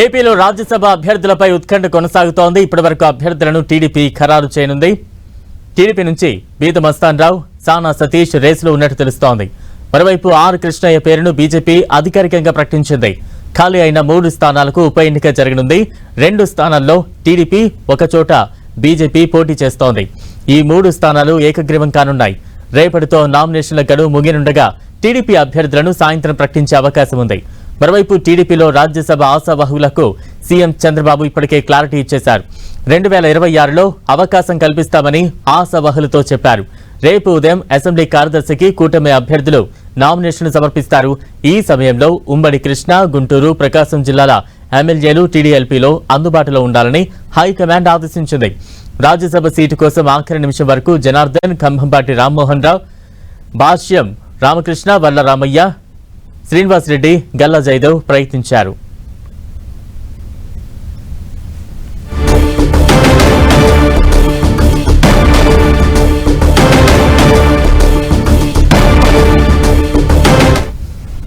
ఏపీలో రాజ్యసభ అభ్యర్థులపై ఉత్కంఠ కొనసాగుతోంది. ఇప్పటివరకు అభ్యర్థులను టీడీపీ ఖరారు చేయనుంది. టీడీపీ నుంచి బీద మస్తాన్ రావు సానా సతీష్ రేసులో ఉన్నట్టు తెలుస్తోంది. మరోవైపు ఆర్ కృష్ణయ్య పేరును బీజేపీ అధికారికంగా ప్రకటించింది. ఖాళీ అయిన మూడు స్థానాలకు ఉప ఎన్నిక జరగనుంది. రెండు స్థానాల్లో టీడీపీ ఒకచోట బీజేపీ పోటీ చేస్తోంది. ఈ మూడు స్థానాలు ఏకగ్రీవం కానున్నాయి. రేపటితో నామినేషన్ల గడువు ముగినుండగా టీడీపీ అభ్యర్థులను సాయంత్రం ప్రకటించే అవకాశం ఉంది మరోవైపు టీడీపీలో రాజ్యసభ ఆశావాహులకు సీఎం చంద్రబాబు ఇప్పటికే క్లారిటీ ఇచ్చేశారు. రెండు వేల ఇరవై ఆరులో అవకాశం కల్పిస్తామని ఆశావాహులతో చెప్పారు. రేపు ఉదయం అసెంబ్లీ కార్యదర్శికి కూటమి అభ్యర్థులు నామినేషన్ సమర్పిస్తారు. ఈ సమయంలో ఉమ్మడి కృష్ణ గుంటూరు ప్రకాశం జిల్లాల ఎమ్మెల్యేలు టీడీఎల్పీలో అందుబాటులో ఉండాలని హైకమాండ్ ఆదేశించింది. రాజ్యసభ సీటు కోసం ఆఖరి నిమిషం వరకు జనార్దన్ ఖమ్మంపాటి రామ్మోహన్ రావు భాష్యం రామకృష్ణ వల్ల శ్రీనివాసరెడ్డి శ్రీనివాస్ రెడ్డి గల్లా జయదేవ్ ప్రయత్నించారు.